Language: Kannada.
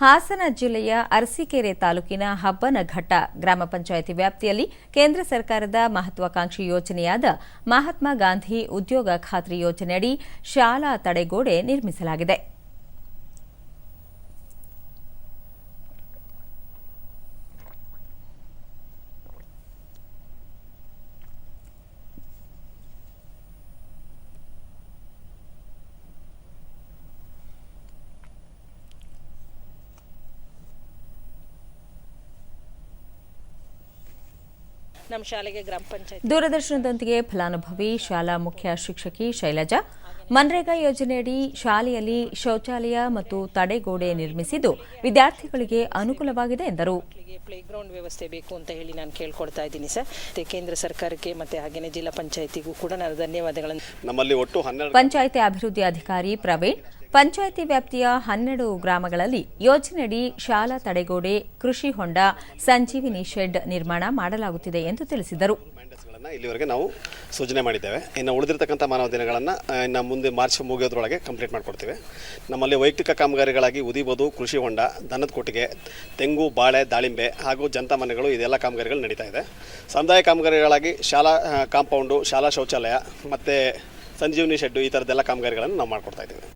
ಹಾಸನ ಜಿಲ್ಲೆಯ ಅರಸೀಕೆರೆ ತಾಲೂಕಿನ ಹಬ್ಬನಘಟ್ಟ ಗ್ರಾಮ ಪಂಚಾಯಿತಿ ವ್ಯಾಪ್ತಿಯಲ್ಲಿ ಕೇಂದ್ರ ಸರ್ಕಾರದ ಮಹತ್ವಾಕಾಂಕ್ಷಿ ಯೋಜನೆಯಾದ ಮಹಾತ್ಮ ಗಾಂಧಿ ಉದ್ಯೋಗ ಖಾತ್ರಿ ಯೋಜನೆಯಡಿ ಶಾಲಾ ತಡೆಗೋಡೆ ನಿರ್ಮಿಸಲಾಗಿದೆ. ನಮ್ಮ ಶಾಲೆಗೆ ಗ್ರಾಮ ಪಂಚಾಯತ್. ದೂರದರ್ಶನದೊಂದಿಗೆ ಫಲಾನುಭವಿ ಶಾಲಾ ಮುಖ್ಯ ಶಿಕ್ಷಕಿ ಶೈಲಜಾ. ಮನ್ರೇಗಾ ಯೋಜನೆಯಡಿ ಶಾಲೆಯಲ್ಲಿ ಶೌಚಾಲಯ ಮತ್ತು ತಡೆಗೋಡೆ ನಿರ್ಮಿಸಿದ್ದು ವಿದ್ಯಾರ್ಥಿಗಳಿಗೆ ಅನುಕೂಲವಾಗಿದೆ ಎಂದರು. ಪ್ಲೇ ಗ್ರೌಂಡ್ ವ್ಯವಸ್ಥೆ ಬೇಕು ಅಂತ ಹೇಳಿ ನಾನು ಕೇಳ್ಕೊಳ್ತಾ ಇದ್ದೀನಿ ಸರ್. ಕೇಂದ್ರ ಸರ್ಕಾರಕ್ಕೆ ಮತ್ತೆ ಹಾಗೆಯೇ ಜಿಲ್ಲಾ ಪಂಚಾಯತಿಗೂ ಕೂಡ ನಾನು ಧನ್ಯವಾದಗಳನ್ನು. ನಮ್ಮಲ್ಲಿ ಒಟ್ಟು ಹನ್ನೆರಡು ಪಂಚಾಯಿತಿ ಅಭಿವೃದ್ಧಿ ಅಧಿಕಾರಿ ಪ್ರವೀಣ್ ಪಂಚಾಯಿತಿ ವ್ಯಾಪ್ತಿಯ ಹನ್ನೆರಡು ಗ್ರಾಮಗಳಲ್ಲಿ ಯೋಜನೆಯಡಿ ಶಾಲಾ ತಡೆಗೋಡೆ, ಕೃಷಿ ಹೊಂಡ, ಸಂಜೀವಿನಿ ಶೆಡ್ ನಿರ್ಮಾಣ ಮಾಡಲಾಗುತ್ತಿದೆ ಎಂದು ತಿಳಿಸಿದರು. ಇಲ್ಲಿವರೆಗೆ ನಾವು ಸೂಚನೆ ಮಾಡಿದ್ದೇವೆ. ಇನ್ನು ಉಳಿದಿರ್ತಕ್ಕಂಥ ಮಾನವ ದಿನಗಳನ್ನು ಇನ್ನು ಮುಂದೆ ಮಾರ್ಚ್ ಮುಗಿಯೋದ್ರೊಳಗೆ ಕಂಪ್ಲೀಟ್ ಮಾಡಿಕೊಡ್ತೀವಿ. ನಮ್ಮಲ್ಲಿ ವೈಯಕ್ತಿಕ ಕಾಮಗಾರಿಗಳಾಗಿ ಉದಿಬೋದು ಕೃಷಿ ಹೊಂಡ, ದನದ ಕೊಟ್ಟಿಗೆ, ತೆಂಗು, ಬಾಳೆ, ದಾಳಿಂಬೆ ಹಾಗೂ ಜಂತ ಮನೆಗಳು ಇದೆಲ್ಲ ಕಾಮಗಾರಿಗಳು ನಡೀತಾ ಇದೆ. ಸಮುದಾಯ ಕಾಮಗಾರಿಗಳಾಗಿ ಶಾಲಾ ಕಾಂಪೌಂಡು, ಶಾಲಾ ಶೌಚಾಲಯ ಮತ್ತು ಸಂಜೀವನಿ ಶೆಡ್ಡು ಈ ಥರದ್ದೆಲ್ಲ ಕಾಮಗಾರಿಗಳನ್ನು ನಾವು ಮಾಡಿಕೊಡ್ತಾ ಇದ್ದೀವಿ.